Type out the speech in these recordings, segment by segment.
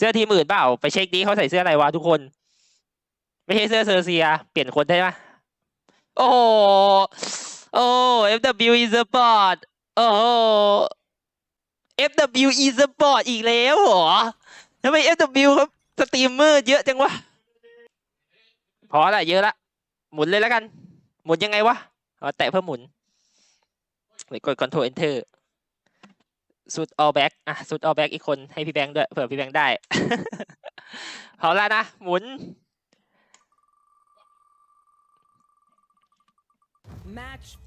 เสื้อทีมอื่นเปล่า ไปเช็คดีเขาใส่เสื้ออะไรวะทุกคน ไม่ใช่เสื้อเซอร์เซีย เปลี่ยนคนได้ปะโอ้โหโอ้ FW e Sport โอ้โห FW e Sport อีกแล้วเหรอทำไม FW เขาสตรีมเมอร์เยอะจังวะ พอละเยอะละ หมุนเลยแล้วกัน หมุนยังไงวะอ๋อแตะเพื่อหมุนหรือกด Ctrl Enter สุด all back อะสุด all back อีกคนให้พี่แบงค์ด้วยเผื่อพี่แบงค์ได้พอมแล้วนะ หมุน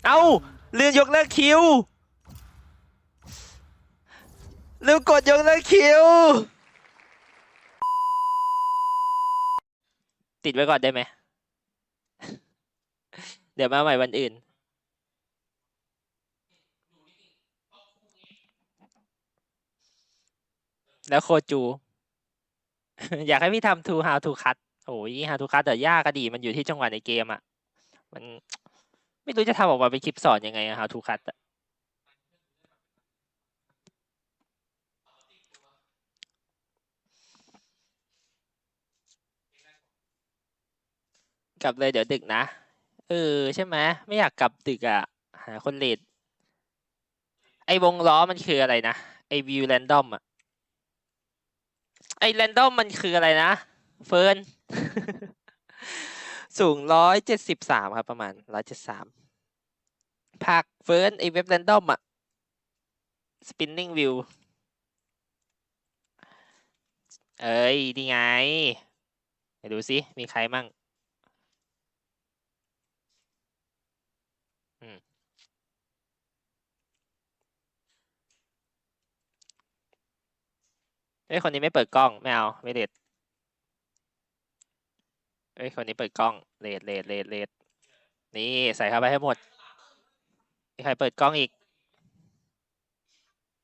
เอ้าเลื่อนยกเลิกคิวลืมกดยกเลิกคิว ติดไว้ก่อนได้ไหม เดี๋ยวมาใหม่วันอื่น แล้วโคจู อยากให้พี่ทำ to how to cut โอ้ย how to cut แต่ยากก็ดี มันอยู่ที่จังหวะในเกมอะ มันไม่รู้จะทำออกมาเป็นคลิปสอนยังไงอะ how to cut อะกลับเลยเดี๋ยวดึกนะ เออ ใช่ไหมไม่อยากกลับดึกอะหาคนเลดไอวงล้อมันคืออะไรนะ ไอวิวแรนดอมอะ ไอ้แรนดอมมันคืออะไรนะ เฟิร์น สูงร้อยเจ็ดสิบสามครับ ประมาณร้อยเจ็ดสามพักเฟิร์นไอเว็บแรนดอมอะสปินนิ่งวิวเอ้ยนี่ไง ไปดูสิ มีใครมั่ง อ้ยคนนี้ไม่เปิดกล้องไม่เอาไม่เด็ดเอ้ยคนนี้เปิดกล้องเลดเลดเลดเลดนี่ใส่เข้าไปให้หมดมีใครเปิดกล้องอีก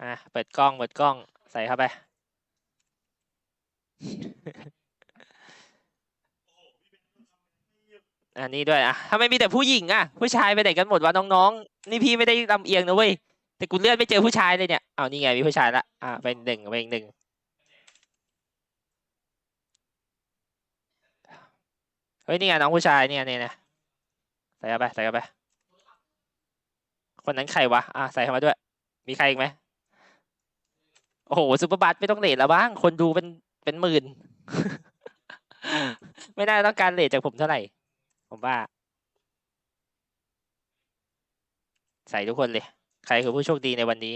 อะเปิดกล้องเปิดกล้อง ใส่เข้าไปอันนี้ด้วยอะทำไมมีแต่ผู้หญิงอะ ผู้ชายไปไหนกันหมดวะน้องๆ นี่พี่ไม่ได้ลำเอียงนะเว้ยแต่กูเลื่อนไม่เจอผู้ชายเลยเนี่ยเอานี่ไงมีผู้ชายละอะเป็นหนึ่งเป็นอีกหนึ่ง ฮ้ยนี่ไงน้องผู้ชายเนี่ยเนี่ยนะใส่เข้าไปใส่เข้าไป คนนั้นใครวะอะใส่เข้ามาด้วย มีใครอีกไหมโอ้โหซูเปอร์บัสไม่ต้องเลทแล้วบ้าง คนดูเป็นเป็นหมื่น ไม่น่าต้องการเลทจากผมเท่าไหร่ ผมว่า ใส่ทุกคนเลย ใครคือผู้โชคดีในวันนี้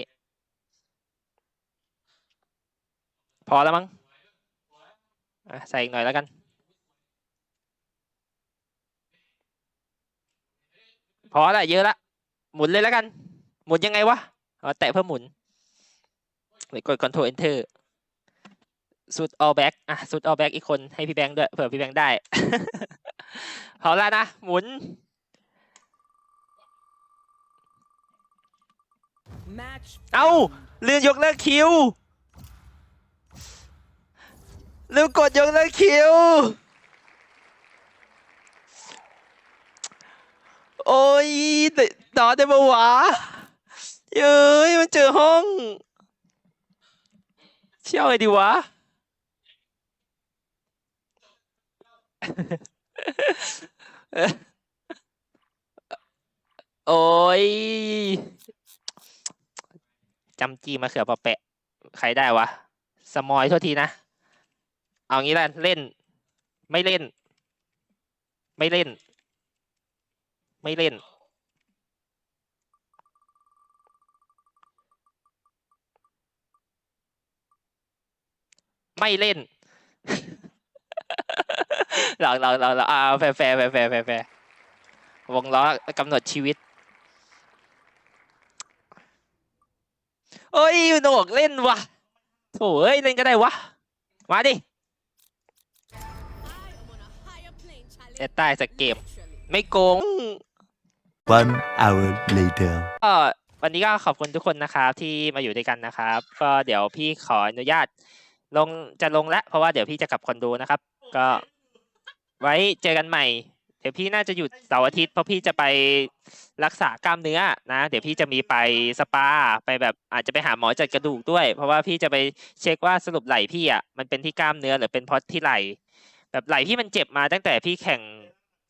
พอแล้วมั้งใส่อีกหน่อยแล้วกัน พอละเยอะละหมุนเลยแล้วกัน หมุนยังไงวะแตะเพื่อหมุนกด Ctrl Enter สุด all back อะสุด all back อีกคนให้พี่แบงค์ด้วยเผื่อพี่แบงค์ได้พอแล้วนะ หมุน match เอาเลื่อนยกเลิกคิวลืมกดยกเลิกคิว โอ้ยต่อได้ปะวะเย้ยมันเจอห้อง เชี่ยวไงดีวะ โอ้ยจำจีมาเขือปะแปะ ใครได้วะ สมอยโทษทีนะ เอางี้ละเล่น ไม่เล่น ไม่เล่น ไม่เล่น ไม่เล่นหลอกหลอกหลอกหลอกอ่าแฟร์แฟร์แฟร์แฟร์แฟร์แฟร์วงล้อกำหนดชีวิตเอ้ยโหนกเล่นวะโถ่เอ้ยเล่นก็ได้วะ มาดิเอ็ดใต้สักเกม ไม่โกง One hour later. ก็วันนี้ก็ขอบคุณทุกคนนะครับที่มาอยู่ด้วยกันนะครับ ก็เดี๋ยวพี่ขออนุญาต ลงจะลงแล้วเพราะว่าเดี๋ยวพี่จะกลับคอนโดนะครับ ก็ ไว้เจอกันใหม่ เดี๋ยวพี่น่าจะหยุดเสาร์อาทิตย์เพราะพี่จะไปรักษากล้ามเนื้อนะ เดี๋ยวพี่จะมีไปสปาไปแบบอาจจะไปหาหมอจัดกระดูกด้วย เพราะว่าพี่จะไปเช็คว่าสรุปไหล่พี่อะมันเป็นที่กล้ามเนื้อหรือเป็นเพราะที่ไหล่แบบไหล่พี่มันเจ็บมาตั้งแต่พี่แข่ง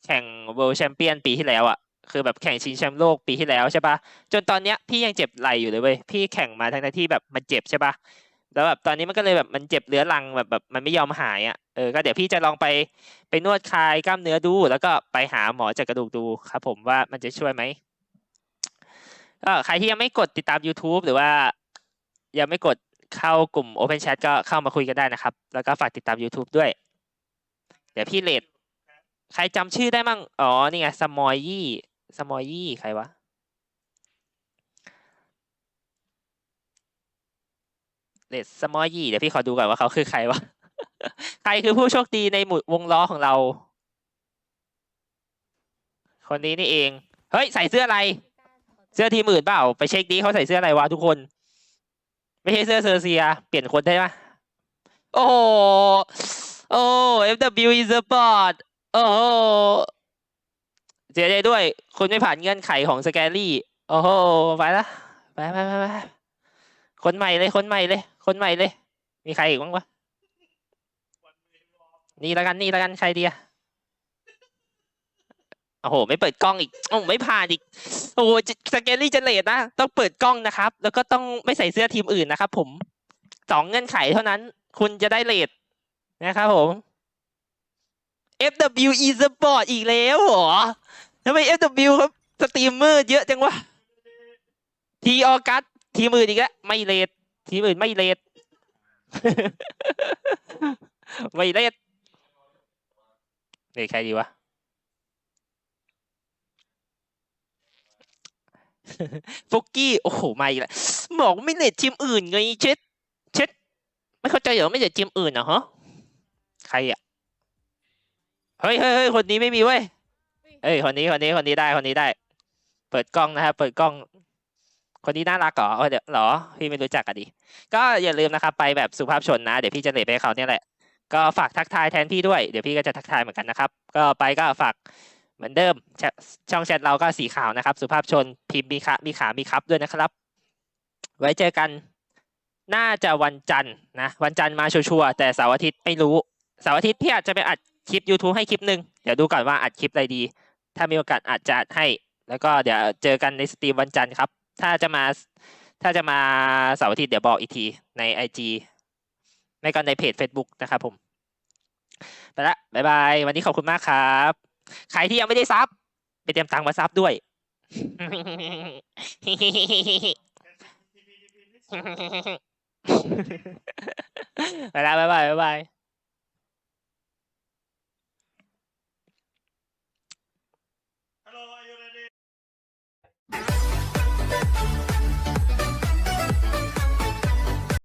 แข่ง World Champion ปีที่แล้วอะ คือแบบแข่งชิงแชมป์โลกปีที่แล้วใช่ปะจนตอนเนี้ยพี่ยังเจ็บไหล่อยู่เลยเว้ยพี่แข่งมาทั้งที่แบบมันเจ็บใช่ปะแล้วแบบตอนนี้มันก็เลยแบบมันเจ็บเรื้อรังแบบแบบมันไม่ยอมหายอะเออก็เดี๋ยวพี่จะลองไปไปนวดคลายกล้ามเนื้อดู แล้วก็ไปหาหมอจัดกระดูกดูครับ ผมว่ามันจะช่วยไหมก็ใครที่ยังไม่กดติดตาม YouTube หรือว่า ยังไม่กดเข้ากลุ่ม Open Chat ก็เข้ามาคุยกันได้นะครับ แล้วก็ฝากติดตาม YouTube ด้วย เดี๋ยวพี่เลดใครจำชื่อได้มั่งอ๋อ นี่ไงสมอยยี่ สมอยี่ใครวะ เลดสมอยี่เดี๋ยวพี่ขอดูก่อนว่าเขาคือใครวะ ใครคือผู้โชคดีในหมู่วงล้อของเรา คนนี้นี่เอง เฮ้ย ใส่เสื้ออะไร เสื้อทีมอื่นเปล่า ไปเช็คดีเขาใส่เสื้ออะไรวะทุกคน ไม่ใช่เสื้อเซอร์เซีย เปลี่ยนคนได้ปะโอ้โหโอ้ FW is a bot โอ้โห เสียใจด้วย คุณไม่ผ่านเงื่อนไขของสแกรี่ โอ้โห ไปละ ไปไปไปไปคนใหม่เลย คนใหม่เลย คนใหม่เลย มีใครอีกบ้างวะ นี่ล้วกันนี่ล้วกันใครดีอะโอ้โห ไม่เปิดกล้องอีก โอ้ไม่ผ่านอีก โอ้โหสแกรี่จะเลดนะ ต้องเปิดกล้องนะครับ แล้วก็ต้องไม่ใส่เสื้อทีมอื่นนะครับผม สองเงื่อนไขเท่านั้น คุณจะได้เลดนะครับผม FW e Sport อีกแล้วเหรอทำไม FW ครับสตรีมเมอร์เยอะจังวะทีออกัสทีมอื่นอีกแล้วไม่เลดทีมอื่นไม่เลดไม่เลดเลดใครดีวะฟุกกี้ โอ้โหมาอีกแล้วบอกไม่เลดทีมอื่นไงเช็ดเช็ดไม่เข้าใจเหรอไม่เลดทีมอื่นเหรอฮะใครอะ เฮ้ยเฮ้ยเฮ้ยคนนี้ไม่มีเว้ยเอ้ยคนนี้คนนี้คนนี้ได้คนนี้ได้ เปิดกล้องนะครับเปิดกล้อง คนนี้น่ารักเหรอเออเดี๋ยวหรอพี่ไม่รู้จักกันดิก็อย่าลืมนะครับไปแบบสุภาพชนนะเดี๋ยวพี่จะเลทไปเขาเนี่ยแหละก็ฝากทักทายแทนพี่ด้วยเดี๋ยวพี่ก็จะทักทายเหมือนกันนะครับ ก็ไปก็ฝากเหมือนเดิมชช่องแชทเราก็สีขาวนะครับ สุภาพชนพิมพ์มีขามีขามีครับด้วยนะครับ ไว้เจอกันน่าจะวันจันทร์นะวันจันทร์มาชัวร์แต่เสาร์อาทิตย์ไม่รู้เสาร์อาทิตย์พี่อาจจะไปอัด คลิป YouTube ให้คลิปหนึ่งเดี๋ยวดูก่อนว่าอัดคลิปอะไรดี ถ้ามีโอกาสอาจจะอัดให้ แล้วก็เดี๋ยวเจอกันในสตรีมวันจันทร์ครับ ถ้าจะมาถ้าจะมาเสาร์อาทิตย์เดี๋ยวบอกอีกทีใน IG ไม่ก็ในเพจ Facebook นะครับผมไปละบ๊ายบายวันนี้ขอบคุณมากครับ ใครที่ยังไม่ได้ซับไปเตรียมตังค์มาซับด้วย ไปละบ๊ายบายบ๊ายบาย